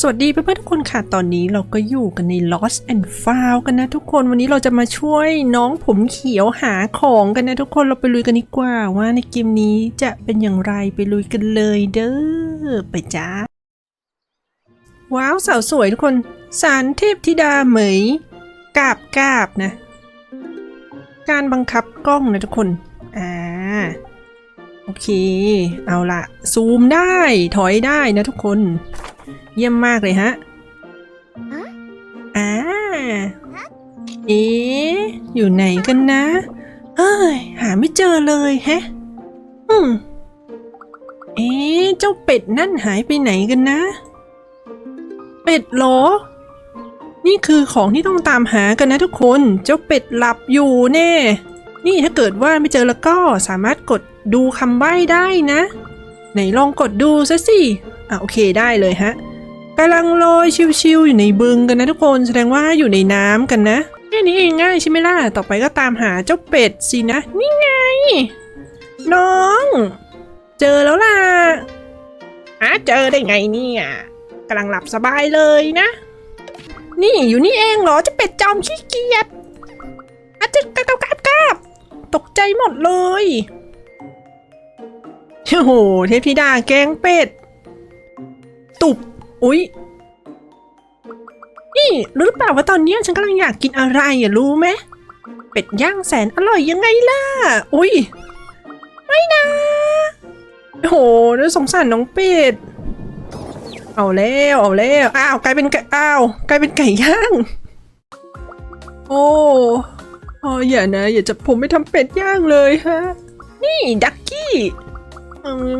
สวัสดีเพื่อนๆทุกคนค่ะ ตอนนี้เราก็อยู่กันใน Lost and Found กันนะทุกคน วันนี้เราจะมาช่วยน้องผมเขียวหาของกันนะทุกคน เราไปลุยกันดีกว่าว่าในเกมนี้จะเป็นอย่างไรไปลุยกันเลยเด้อ ไปจ้า ว้าวสาวสวยทุกคน สารเทพธิดาเหมย กาบกาบนะ การบังคับกล้องนะทุกคน อ่า โอเค เอาละซูมได้ ถอยได้นะทุกคน เยี่ยมมากเลยฮะอ่าเอ๊ะอยู่ไหนกันนะ เอ้ย หาไม่เจอเลยแฮะ อืม เอ๊ะเจ้าเป็ดนั่นหายไปไหนกันนะ เป็ดเหรอ นี่คือของที่ต้องตามหากันนะทุกคน เจ้าเป็ดหลับอยู่แน่ นี่ถ้าเกิดว่าไม่เจอแล้วก็สามารถกดดูคำใบ้ได้นะ ไหนลองกดดูซะสิ อะโอเคได้เลยฮะ กำลังลอยชิวๆอยู่ในบึงกันนะทุกคนแสดงว่าอยู่ในน้ำกันนะแค่นี้เองง่ายใช่ไหมล่ะ ต่อไปก็ตามหาเจ้าเป็ดสินะ นี่ไง น้อง เจอแล้วล่ะหาเจอได้ไงเนี่ยกำลังหลับสบายเลยนะ นี่อยู่นี่เองเหรอเจะเป็ดจอมขี้เกียจอาจจะกราบกราบกราบตกใจหมดเลยโอ้โหเทพธิดาแกงเป็ด ตุบ อุ๊ย นี่รู้หรือเปล่าว่าตอนนี้ฉันกำลังอยากกินอะไรอะรู้ไหมเป็ดย่างแสนอร่อยยังไงล่ะ อุ๊ย ไม่นะโอ้โหน่าสงสารน้องเป็ด เอาแล้วเอาแล้วอ้าวกลายเป็นไก่อ้าวกลายเป็นไก่ย่าง โอ้โอ้อย่านะ อย่าจับผมไม่ทำเป็ดย่างเลยฮะ นี่ดักกี้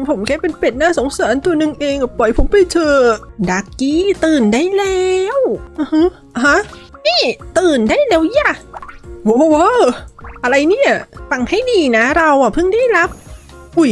ผมแค่เป็นเป็ดน่าสงสารตัวหนึ่งเองปล่อยผมไปเถอะดักกี้ตื่นได้แล้วฮะฮะนี่ตื่นได้แล้วย่ะว้าวว้าวอะไรเนี่ยฟังให้ดีนะเราอะเพิ่งได้รับ อุ้ย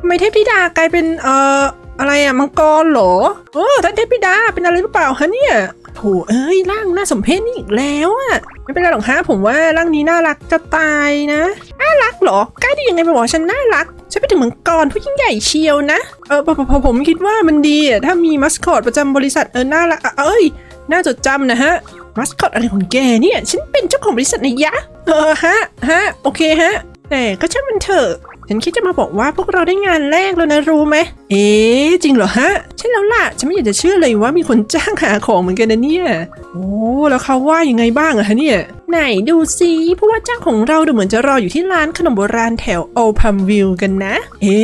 ทำไมเทพธิดากลายเป็นเอ่ออะไรอะมังกรเหรอโอ้ท่านเทพธิดาเป็นอะไรหรือเปล่าคะเนี่ยโถเอ้ยร่างน่าสมเพชนี่อีกแล้วอะไม่เป็นไรหรอกฮะผมว่าร่างนี้น่ารักจะตายนะน่ารักเหรอกล้าได้ยังไงมาบอกฉันน่ารัก ฉันไปถึงมังกรผู้ยิ่งใหญ่เชียวนะ เออพอผมคิดว่ามันดีอะถ้ามีมัสคอตประจำบริษัทเออน่าละเอ้ย น่าจดจำนะฮะ มัสคอตอะไรของแกเนี่ย ฉันเป็นเจ้าของบริษัทนะยะ เออฮะฮะโอเคฮะ แต่ก็ช่างมันเถอะ ฉันคิดจะมาบอกว่าพวกเราได้งานแรกแล้วนะรู้ไหม เอ๊ะจริงเหรอฮะ ใช่แล้วล่ะ ฉันไม่อยากจะเชื่อเลยว่ามีคนจ้างหาของเหมือนกันนะเนี่ย โอ้แล้วเขาว่ายังไงบ้างอะฮะเนี่ย ไหนดูซิผู้ว่าจ้างของเราดูเหมือนจะรออยู่ที่ร้านขนมโบราณแถวโอพัมวิลกันนะ เอ๊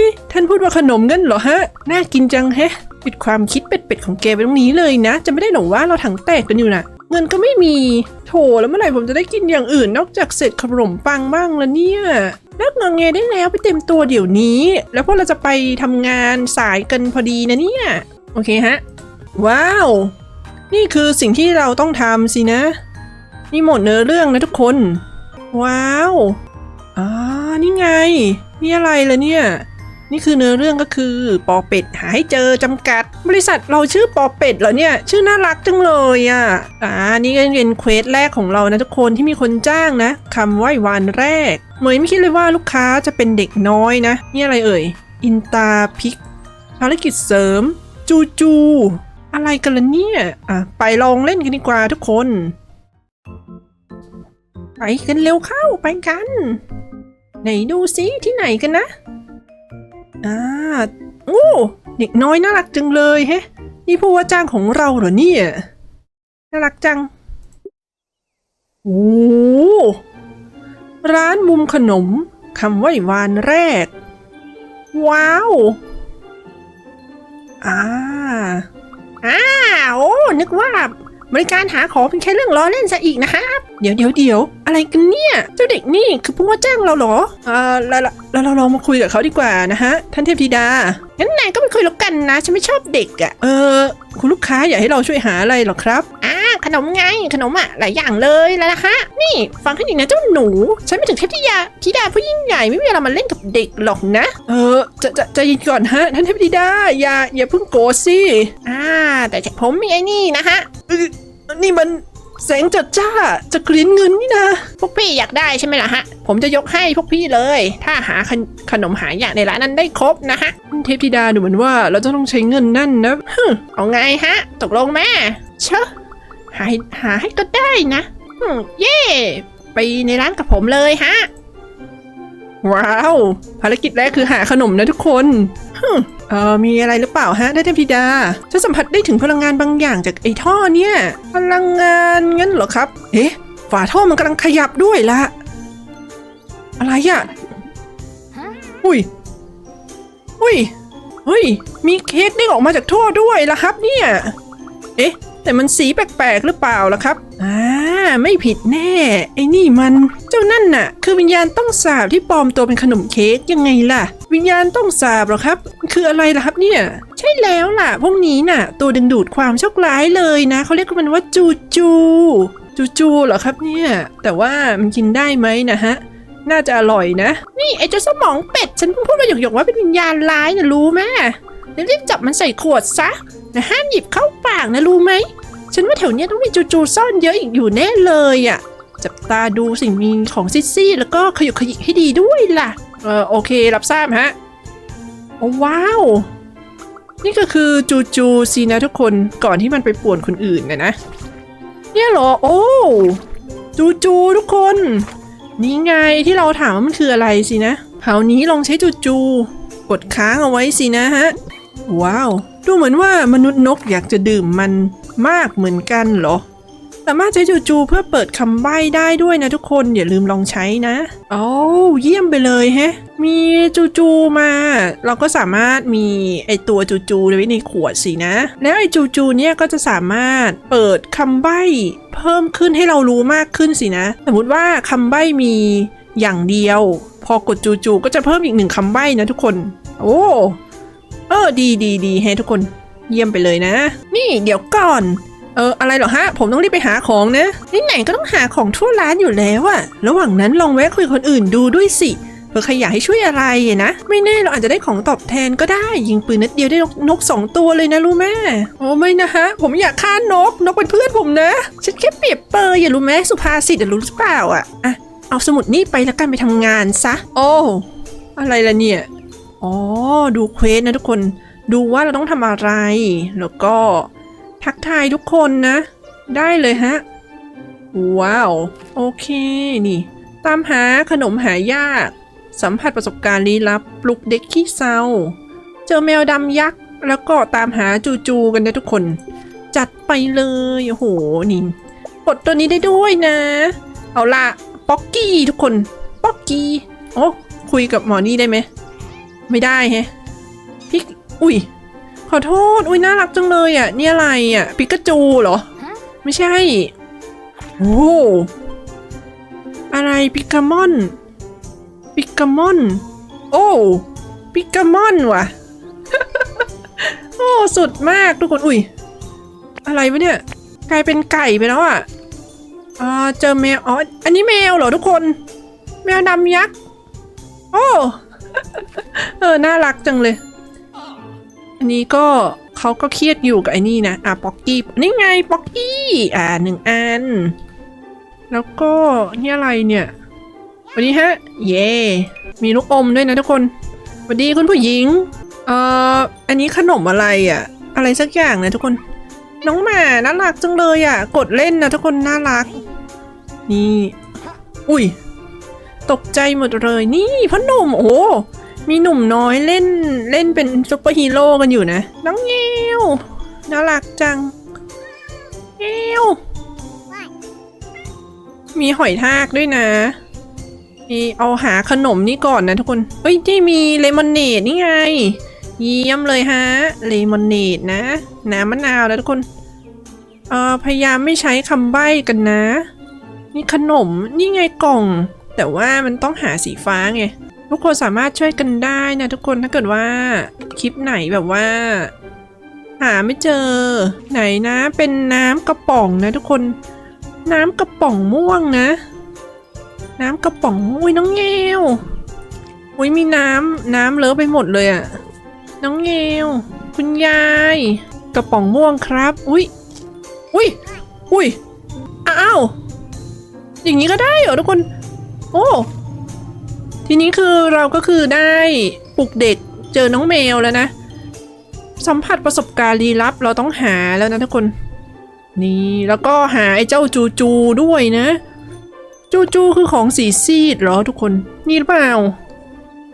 ะท่านพูดว่าขนมกันเหรอฮะ น่ากินจังแฮะ ปิดความคิดเป็ดๆของแกไปตรงนี้เลยนะ จะไม่ได้หรอว่าเราถังแตกกันอยู่น่ะเงินก็ไม่มี โถแล้วเมื่อไหร่ผมจะได้กินอย่างอื่นนอกจากเศษขนมปังบ้างละเนี่ย เลิกงองแงได้แล้วไปเต็มตัวเดี๋ยวนี้ แล้วพวกเราจะไปทำงานสายกันพอดีนะเนี่ย โอเคฮะ ว้าว นี่คือสิ่งที่เราต้องทำสินะ นี่หมดเนื้อเรื่องนะทุกคน ว้าว อ่า นี่ไง นี่อะไรล่ะเนี่ย นี่คือเนื้อเรื่องก็คือปอเป็ดหาให้เจอจำกัด บริษัทเราชื่อปอเป็ดเหรอเนี่ย ชื่อน่ารักจังเลยอะอ่านี่ก็เป็นเควสแรกของเรานะทุกคนที่มีคนจ้างนะคำไหว้วานแรกเหมยไม่คิดเลยว่าลูกค้าจะเป็นเด็กน้อยนะ นี่อะไรเอ่ย อินตาพิกภารกิจเสริม จูจู อะไรกันล่ะเนี่ยอะไปลองเล่นกันดีกว่าทุกคน ไปกันเร็วเข้าไปกัน ไหนดูซิที่ไหนกันนะ อ่าโอ้เด็กน้อยน่ารักจังเลยแฮะนี่ผู้ว่าจ้างของเราเหรอเนี่ยน่ารักจังโอ้ร้านมุมขนมคำไหว้วานแรก ว้าวอ่าอ้าโอ้นึกว่าบริการหาของเป็นแค่เรื่องล้อเล่นซะอีกนะครับ เดี๋ยวเดี๋ยวเดี๋ยวอะไรกันเนี่ย เจ้าเด็กนี่คือผู้ว่าจ้างเราเหรออ่าแล้วแล้วแล้วเราลองมาคุยกับเขาดีกว่านะฮะ ท่านเทพธิดา งั้นนายก็ไปคุยแล้วกันนะ ฉันไม่ชอบเด็กอะ่ะ เออ คุณลูกค้าอยากให้เราช่วยหาอะไรเหรอครับ อ่า ขนมไง ขนมอะ หลายอย่างเลยแล้วนะคะ นี่ฟังให้ดีนะเจ้าหนู ฉันไม่ถึงเทพธิดาธิดาผู้ยิ่งใหญ่ไม่มีเวลามาเล่นกับเด็กหรอกนะ เออ จะจะจะยินก่อนฮะ ท่านเทพธิดา อย่าอย่าเพิ่งโกรธสิ อ่า แต่ผมมีไอ้นี่นะฮะเอ้ยนี่มัน แสงจัดจ้าจะกรีนเงินนี่นะ พวกพี่อยากได้ใช่ไหมล่ะฮะ ผมจะยกให้พวกพี่เลย ถ้าหาขนขนมหายากในร้านนั้นได้ครบนะฮะเทพธิดาดูเหมือนว่าเราจะต้องใช้เงินนั่นนะเอาไงฮะ ตกลงแม่เชอะหาให้หาให้ก็ได้นะอืมเย่ไปในร้านกับผมเลยฮะ ว้าว ภารกิจแรกคือหาขนมนะทุกคนฮึมเออมีอะไรหรือเปล่าฮะได้เทพธิดาฉันสัมผัสได้ถึงพลังงานบางอย่างจากไอ้ท่อเนี่ย พลังงานงั้นเหรอครับ เอ๊ะ ฝาท่อมันกำลังขยับด้วยละอะไรอะอุ้ย อุ้ย เฮ้ย มีเค้กเด้งออกมาจากท่อด้วยละครับเนี่ย เอ๊ะ แต่มันสีแปลกๆหรือเปล่าล่ะครับ อ่า ไม่ผิดแน่ ไอ้นี่มัน เจ้านั่นน่ะ คือวิญญาณต้องสาบที่ปลอมตัวเป็นขนมเค้กยังไงล่ะ วิญญาณต้องสาบหรอครับมันคืออะไรล่ะครับเนี่ยใช่แล้วล่ะ พวกนี้น่ะ ตัวดึงดูดความโชคร้ายเลยนะเขาเรียกมันว่าจูจูจูจูเหรอครับเนี่ย แต่ว่ามันกินได้ไหมนะฮะน่าจะอร่อยนะ นี่ไอ้เจ้าสมองเป็ด ฉันเพิ่งพูดมาหยกๆว่าเป็นวิญญาณร้ายนะรู้ไหมรีบจับมันใส่ขวดซะแต่ห้ามหยิบเข้าปากนะรู้ไหม ฉันว่าแถวเนี้ยต้องมีจูๆซ่อนเยอะอีกอยู่แน่เลยอะ จับตาดูสิ่งมีของซิซี่แล้วก็ขยุกขยิกให้ดีด้วยล่ะ เออโอเครับทราบฮะ โอ้ว้าว นี่ก็คือจูจูสินะทุกคนก่อนที่มันไปป่วนคนอื่นนะนะ เนี่ยเหรอ โอ้จูจูทุกคน นี่ไงที่เราถามว่ามันคืออะไรสินะคราวนี้ลองใช้จูจู กดค้างเอาไว้สินะฮะ ว้าว ดูเหมือนว่ามนุษย์นกอยากจะดื่มมัน มากเหมือนกันเหรอ สามารถใช้จูจูเพื่อเปิดคำใบ้ได้ด้วยนะทุกคนอย่าลืมลองใช้นะโอ้เยี่ยมไปเลยแฮะ มีจูจูมา เราก็สามารถมีไอตัวจูจูไว้ในขวดสินะ แล้วไอจูจูเนี่ยก็จะสามารถเปิดคำใบ้ เพิ่มขึ้นให้เรารู้มากขึ้นสินะ สมมติว่าคำใบ้มีอย่างเดียว พอกดจูจูก็จะเพิ่มอีกหนึ่งคำใบ้นะทุกคน โอ้เออดีดีดีให้ทุกคน เยี่ยมไปเลยนะ นี่เดี๋ยวก่อน เอออะไรเหรอฮะ ผมต้องรีบไปหาของนะไหนก็ต้องหาของทั่วร้านอยู่แล้วอะระหว่างนั้นลองแวะคุยกับคนอื่นดูด้วยสิเผื่อใครอยากให้ช่วยอะไรนะ ไม่แน่เราอาจจะได้ของตอบแทนก็ได้ ยิงปืนนัดเดียวได้นกนกสองตัวเลยนะรู้ไหมโอ้ไม่นะฮะ ผมอยากฆ่านกนกเป็นเพื่อนผมนะ ฉันแค่เปรียบเปรยอย่ารู้ไหมสุภาษิตอะรู้หรือเปล่าอะอะเอาสมุดนี่ไปแล้วกันไปทำงานซะ โอ้อะไรล่ะเนี่ยอ๋อดูเควสนะทุกคน ดูว่าเราต้องทำอะไร แล้วก็ทักทายทุกคนนะ ได้เลยฮะ ว้าว โอเค นี่ ตามหาขนมหายาก สัมผัสประสบการณ์ลี้ลับ ปลุกเด็กขี้เศร้า เจอแมวดำยักษ์ แล้วก็ตามหาจูจูกันนะทุกคน จัดไปเลย โอ้โห นี่ กดตัวนี้ได้ด้วยนะ เอาละป๊อกกี้ทุกคน ป๊อกกี้ โอ้ คุยกับหมอนี่ได้ไหม ไม่ได้แฮะพี่ อุ้ยขอโทษ อุ้ยน่ารักจังเลยอะ นี่อะไรอะ ปิกาจูเหรอ ไม่ใช่ โอ้อะไรปิกามอน ปิกามอน โอ้ปิกามอนว่ะ โอ้สุดมากทุกคน อุ้ย อะไรวะเนี่ย กลายเป็นไก่ไปแล้วอะอ่าเจอแมว อ๋อ อันนี้แมวเหรอทุกคน แมวดำยักษ์ โอ้ เออ น่ารักจังเลย อันนี้ก็เขาก็เครียดอยู่กับไอ้นี่นะ อะป๊อกกี้ นี่ไงป๊อกกี้ อ่าหนึ่งอัน แล้วก็นี่อะไรเนี่ยสวัสดีฮะ เย่ มีลูกอมด้วยนะทุกคนสวัสดีคุณผู้หญิง เอ่อ อันนี้ขนมอะไรอะ อะไรสักอย่างนะทุกคน น้องหมาน่ารักจังเลยอะ กดเล่นนะทุกคนน่ารัก นี่ อุ้ย ตกใจหมดเลย นี่พ่อหนุ่มโอ้ มีหนุ่มน้อยเล่นเล่นเป็นซุปเปอร์ฮีโร่กันอยู่นะ น้องเงวน่ารักจังเงวมีหอยทากด้วยนะนี่เอาหาขนมนี่ก่อนนะทุกคนเฮ้ยที่มีเลมอนเนดนี่ไง เยี่ยมเลยฮะ เลมอนเนดนะ น้ำมะนาวนะทุกคน เอ่อพยายามไม่ใช้คำใบ้กันนะ นี่ขนมนี่ไงกล่อง แต่ว่ามันต้องหาสีฟ้าไง ทุกคนสามารถช่วยกันได้นะทุกคนถ้าเกิดว่าคลิปไหนแบบว่า หาไม่เจอไหนนะ เป็นน้ำกระป๋องนะทุกคน น้ำกระป๋องม่วงนะ น้ำกระป๋องอุ้ยน้องเงวอุ้ยมีน้ำน้ำเลอะไปหมดเลยอะน้องเงวคุณยาย กระป๋องม่วงครับ อุ้ยอุ้ยอุ้ยอ้าวอย่างนี้ก็ได้เหรอทุกคน โอ้ ทีนี้คือเราก็คือได้ปลุกเด็กเจอน้องแมวแล้วนะ สัมผัสประสบการณ์ลี้ลับเราต้องหาแล้วนะทุกคน นี่แล้วก็หาไอ้เจ้าจูจูด้วยนะ จูจูคือของสีซีดเหรอทุกคนนี่หรือเปล่า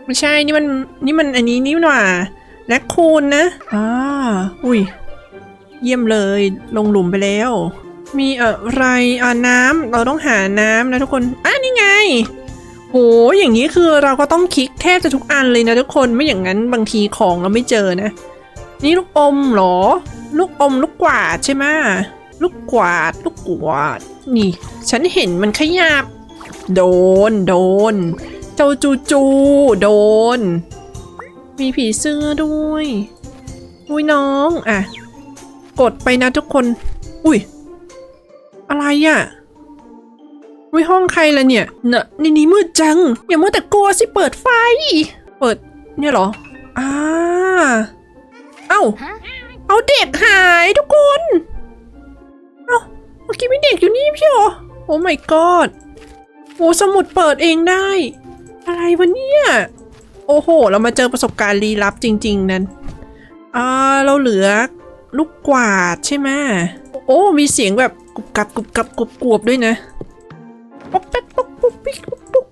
ไม่ใช่นี่มันนี่มันอันนี้นี่หว่าแลคคูนนะอ่าอุ้ยเยี่ยมเลยลงหลุมไปแล้ว มีอะไรอ่าน้ำเราต้องหาน้ำนะทุกคนอะนี่ไง โหอย่างนี้คือเราก็ต้องคลิกแทบจะทุกอันเลยนะทุกคนไม่อย่างนั้นบางทีของเราไม่เจอนะ นี่ลูกอมเหรอ ลูกอมลูกกวาดใช่ไหมลูกกวาดลูกกวาดนี่ ฉันเห็นมันขยับ โดน โดน เจ้าจูจู โดน มีผีเสื้อด้วยอุ้ยน้องอะ กดไปนะทุกคน อุ้ยอะไรอะ ยห้องใครล่ะเนี่ยเนอะในนี้มืดจัง อย่ามัวแต่กลัวสิเปิดไฟ เปิดเนี่ยเหรออ่าเอ้า เอาเด็กหายทุกคน เอ้าเมื่อกี้มีเด็กอยู่นี่พี่เหรอโอ้ my god โอ้สมุดเปิดเองได้ อะไรวะเนี่ย โอ้โห เรามาเจอประสบการณ์ลี้ลับจริง ๆ นั้นอ่าเราเหลือลูกกวาดใช่ไหมโอ้ มีเสียงแบบกรุบกรับกรุบกรับกรุบกรวบด้วยนะ ป๊อกแป๊กป๊อกปุ๊กปิ๊กปุ๊กปุ๊ก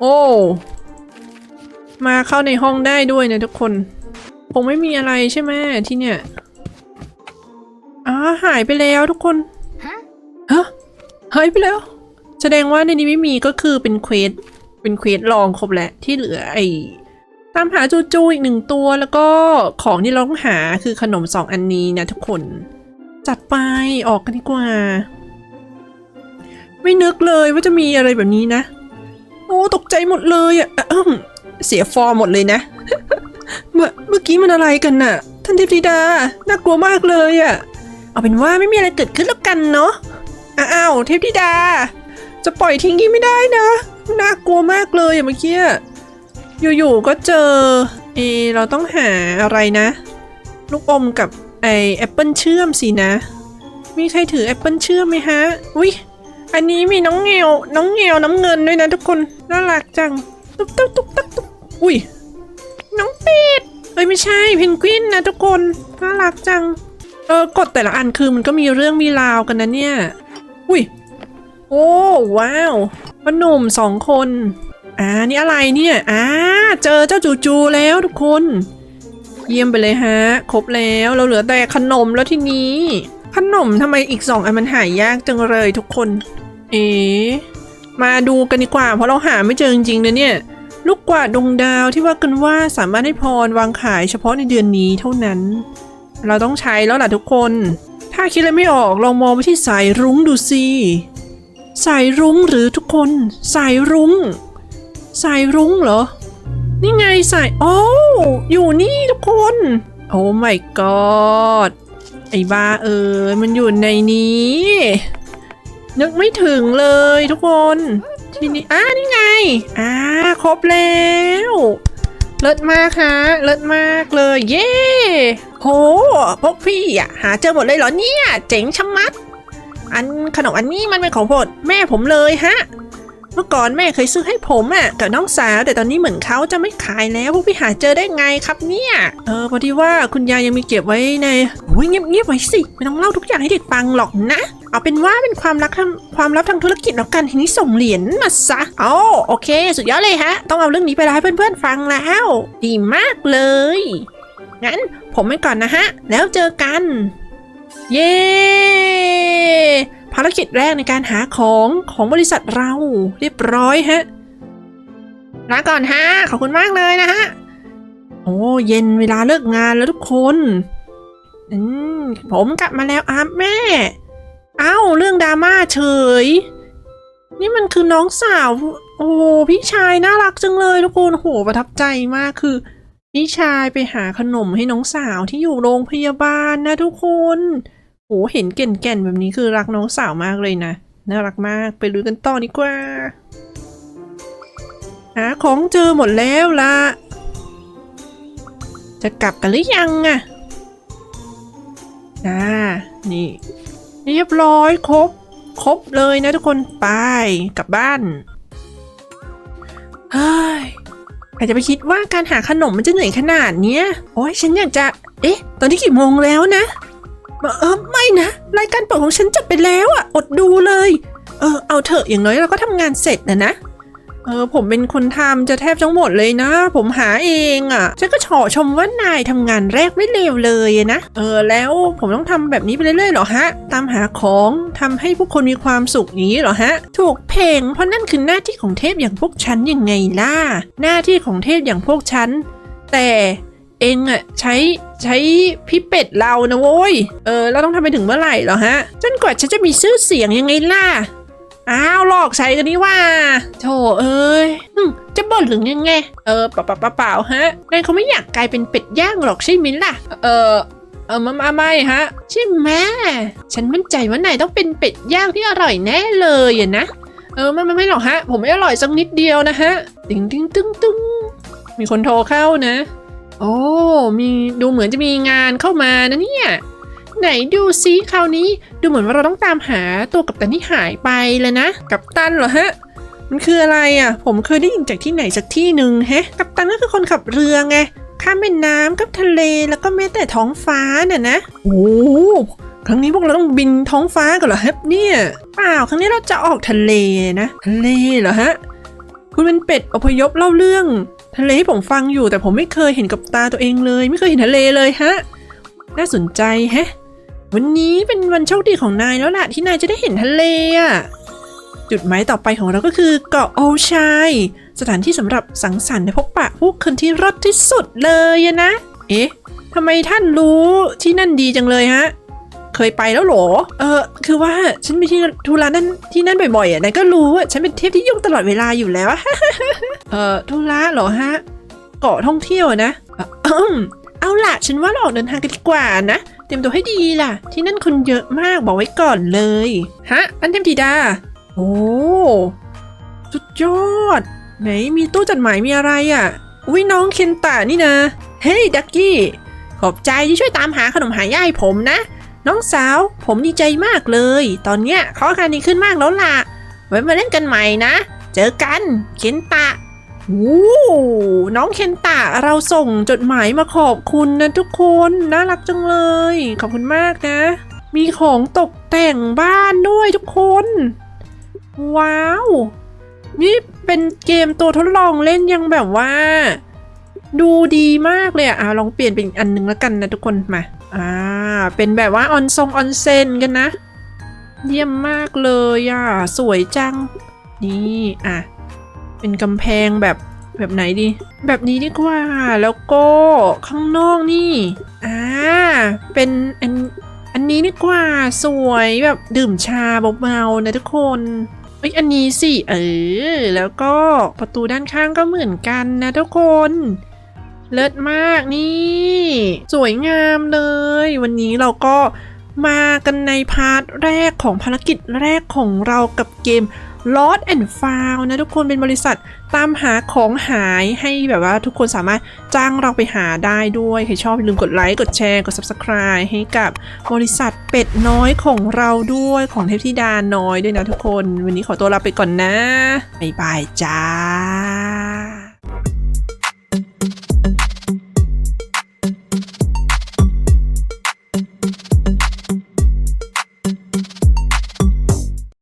โอ้ มาเข้าในห้องได้ด้วยนะทุกคน คงไม่มีอะไรใช่ไหมที่เนี่ยอ่าหายไปแล้วทุกคนฮะหายไปแล้ว แสดงว่าในนี้ไม่มีก็คือเป็นเควสเป็นเควสลองครบแหละที่เหลือไอ้ตามหาจูจูอีกหนึ่งตัวแล้วก็ของที่เราต้องหาคือขนมสองอันนี้นะทุกคน จัดไปออกกันดีกว่า ไม่นึกเลยว่าจะมีอะไรแบบนี้นะ โอ้ตกใจหมดเลยอะอะเสียฟอร์มหมดเลยนะ เมื่อเมื่อกี้มันอะไรกันน่ะ ท่านเทพธิดา น่ากลัวมากเลยอะเอาเป็นว่าไม่มีอะไรเกิดขึ้นแล้วกันเนาะ อ้าวเทพธิดา จะปล่อยทิ้งงี้ไม่ได้นะ น่ากลัวมากเลยอะเมื่อกี้ อยู่ๆก็เจอ เอเราต้องหาอะไรนะ ลูกอมกับไอแอปเปิลเชื่อมสินะ มีใครถือแอปเปิลเชื่อมไหมฮะ อุ้ย อันนี้มีน้องเงวน้องเงวน้ำเงินด้วยนะทุกคน น่ารักจัง ตุ๊บตุ๊บตุ๊บตุ๊บตุ๊บอุ้ย น้องเป็ดเอ้ยไม่ใช่เพนกวินนะทุกคน น่ารักจัง เออกดแต่ละอันคือมันก็มีเรื่องมีราวกันนะเนี่ย อุ้ย โอ้ว้าวพหนุ่มสองคน อ่า นี่อะไรเนี่ย อ่า เจอเจ้าจูจูแล้วทุกคน เยี่ยมไปเลยฮะ ครบแล้วเราเหลือแต่ขนมแล้วทีนี้ขนมทำไมอีกสองอันมันหายยากจังเลยทุกคน เอ๋มาดูกันดีกว่า เพราะเราหาไม่เจอจริงๆนะเนี่ย ลูกกวาดดวงดาวที่ว่ากันว่าสามารถให้พรวางขายเฉพาะในเดือนนี้เท่านั้น เราต้องใช้แล้วล่ะทุกคน ถ้าคิดอะไรไม่ออกลองมองไปที่สายรุ้งดูสิสายรุ้งหรือทุกคน สายรุ้ง สายรุ้งเหรอ นี่ไงสายโอ้อยู่นี่ทุกคน โอ้ my god ไอ้บ้าเอ๋ยมันอยู่ในนี้ นึกไม่ถึงเลยทุกคนทีนี้อ่านี่ไงอ่าครบแล้วเลิศมากฮะเลิศมากเลย เย้โหพวกพี่อะหาเจอหมดเลยเหรอเนี่ย เจ๋งชะมัด อันขนมอันนี้มันเป็นของโปรดแม่ผมเลยฮะ เมื่อก่อนแม่เคยซื้อให้ผมอะกับน้องสาวแต่ตอนนี้เหมือนเขาจะไม่ขายแล้วพวกพี่หาเจอได้ไงครับเนี่ยเออพอดีว่าคุณยายยังมีเก็บไว้ในโอ้ยเงียบๆไว้สิไม่ต้องเล่าทุกอย่างให้เด็กฟังหรอกนะ เอาเป็นว่าเป็นความรักทางความลับทางธุรกิจแล้วกันทีนี้ส่งเหรียญมาซะอ๋อโอเค สุดยอดเลยฮะ ต้องเอาเรื่องนี้ไปเล่าให้เพื่อนๆฟังแล้ว ดีมากเลย งั้นผมไปก่อนนะฮะ แล้วเจอกัน เย้ารกิจแรกในการหาของของบริษัทเราเรียบร้อยฮะลาก่อนฮะ ขอบคุณมากเลยนะฮะ โอ้เย็นเวลาเลิกงานแล้วทุกคน อืม ผมกลับมาแล้วอาแม่ เอ้า เรื่องดราม่าเฉย นี่มันคือน้องสาว โอ้พี่ชายน่ารักจังเลยทุกคนโหประทับใจมากคือ พี่ชายไปหาขนมให้น้องสาวที่อยู่โรงพยาบาลนะทุกคน โหเห็นแก่นๆ แบบนี้คือรักน้องสาวมากเลยนะ น่ารักมากไปดูกันต่อดีกว่า หาของเจอหมดแล้วล่ะจะกลับกันหรือยังอะอ่านี่ เรียบร้อยครบ ครบเลยนะทุกคน ไป กลับบ้านเฮ้ยใครจะไปคิดว่าการหาขนมมันจะเหนื่อยขนาดเนี้ย โอ้ยฉันอยากจะ เอ๊ะ ตอนนี้กี่โมงแล้วนะ เออไม่นะ รายการโปรดของฉันจบไปแล้วอะ อดดูเลย เออเอาเถอะอย่างน้อยเราก็ทำงานเสร็จนะนะเออผมเป็นคนทำจะแทบทั้งหมดเลยนะ ผมหาเองอะ่ะฉันก็ฉอชมว่านายทำงานแรกไม่เลวเลยนะเออแล้วผมต้องทำแบบนี้ไปเรื่อยๆหรอฮะ ตามหาของทำให้ผู้คนมีความสุขอย่างนี้หรอฮะ ถูกเพลงเพราะนั่นคือหน้าที่ของเทพอย่างพวกฉันยังไงล่ะหน้าที่ของเทพอย่างพวกฉันแต่เองอะใช้ ใช้พี่เป็ดเรานะโว้ย เออ เราต้องทำไปถึงเมื่อไหร่เหรอฮะ จนกว่าฉันจะมีชื่อเสียงยังไงล่ะ อ้าวหลอกใช้กันนี่ว่าโธ่เอ้ยจะบ่นหรือยังไง เออเปล่าเปล่าเปล่าฮะนายเขาไม่อยากกลายเป็นเป็ดย่างหรอกใช่ไหมล่ะ เออเออมามาไม่ฮะ ใช่ไหมฉันมั่นใจว่านายต้องเป็นเป็ดย่างที่อร่อยแน่เลยอะนะ เออไม่ไม่ไม่หรอกฮะ ผมไม่อร่อยสักนิดเดียวนะฮะติงติงตึ้งตึ้งมีคนโทรเข้านะ โอ้ มีดูเหมือนจะมีงานเข้ามานะเนี่ย ไหนดูซิคราวนี้ดูเหมือนว่าเราต้องตามหาตัวกัปตันที่หายไปเลยนะ กัปตันเหรอฮะ มันคืออะไรอะ ผมเคยได้ยินจากที่ไหนสักที่หนึ่งแฮะ กัปตันก็คือคนขับเรือไง ข้ามแม่น้ำกับทะเลแล้วก็แม้แต่ท้องฟ้าน่ะนะ โอ้ครั้งนี้พวกเราต้องบินท้องฟ้ากันเหรอฮะเนี่ยเปล่าครั้งนี้เราจะออกทะเลนะ ทะเลเหรอฮะ คุณเป็นเป็ดอพยพเล่าเรื่อง ทะเลให้ผมฟังอยู่แต่ผมไม่เคยเห็นกับตาตัวเองเลย ไม่เคยเห็นทะเลเลยฮะ น่าสนใจแฮะ วันนี้เป็นวันโชคดีของนายแล้วล่ะที่นายจะได้เห็นทะเลอะจุดหมายต่อไปของเราก็คือเกาะโอชัยสถานที่สำหรับสังสรรค์ในพบปะผู้คนที่รอดที่สุดเลยนะ เอ๊ะทำไมท่านรู้ที่นั่นดีจังเลยฮะ เคยไปแล้วเหรอ เออคือว่าฉันไปที่ธุระนั่นที่นั่นบ่อยๆอะนายก็รู้ว่าฉันเป็นเทพที่ยุ่งตลอดเวลาอยู่แล้ว เออธุระเหรอฮะ เกาะท่องเที่ยวนะเอาล่ะ ฉันว่าเราออกเดินทางกันดีกว่านะ เตรียมตัวให้ดีล่ะ ที่นั่นคนเยอะมากบอกไว้ก่อนเลย ฮะอันเทมธีดา โอ้สุดยอด ไหนมีตู้จดหมายมีอะไรอะ อุ้ยน้องเคนตะนี่นะ เฮ้ยดักกี้ ขอบใจที่ช่วยตามหาขนมหายายผมนะ น้องสาว ผมดีใจมากเลย ตอนเนี้ยเขาอาการดีขึ้นมากแล้วล่ะ ไว้มาเล่นกันใหม่นะ เจอกัน เคนตะโอ้น้องเคนตะเราส่งจดหมายมาขอบคุณนะทุกคน น่ารักจังเลย ขอบคุณมากนะ มีของตกแต่งบ้านด้วยทุกคน ว้าว นี่เป็นเกมตัวทดลองเล่นยังแบบว่า ดูดีมากเลยอะอะลองเปลี่ยนเป็นอันหนึงแล้วกันนะทุกคนมา อ่า เป็นแบบว่าออนซงออนเซนกันนะ เยี่ยมมากเลยอะ สวยจัง นี่อะ เป็นกำแพงแบบแบบไหนดี แบบนี้ดีกว่า แล้วก็ข้างนอกนี่ อ่า เป็นอันอันนี้ดีกว่า สวยแบบดื่มชาเบาๆนะทุกคนเอ้ยอันนี้สิ เออ แล้วก็ประตูด้านข้างก็เหมือนกันนะทุกคน เลิศมากนี่ สวยงามเลย วันนี้เราก็มากันในพาร์ทแรกของภารกิจแรกของเรากับเกม Lost and Found นะทุกคนเป็นบริษัทตามหาของหายให้แบบว่าทุกคนสามารถจ้างเราไปหาได้ด้วย ใครชอบอย่าลืมกดไลค์ กดแชร์ กด Subscribe ให้กับบริษัทเป็ดน้อยของเราด้วยของเทพธิดาน้อยด้วยนะทุกคน วันนี้ขอตัวลาไปก่อนนะ บ๊ายบายจ้า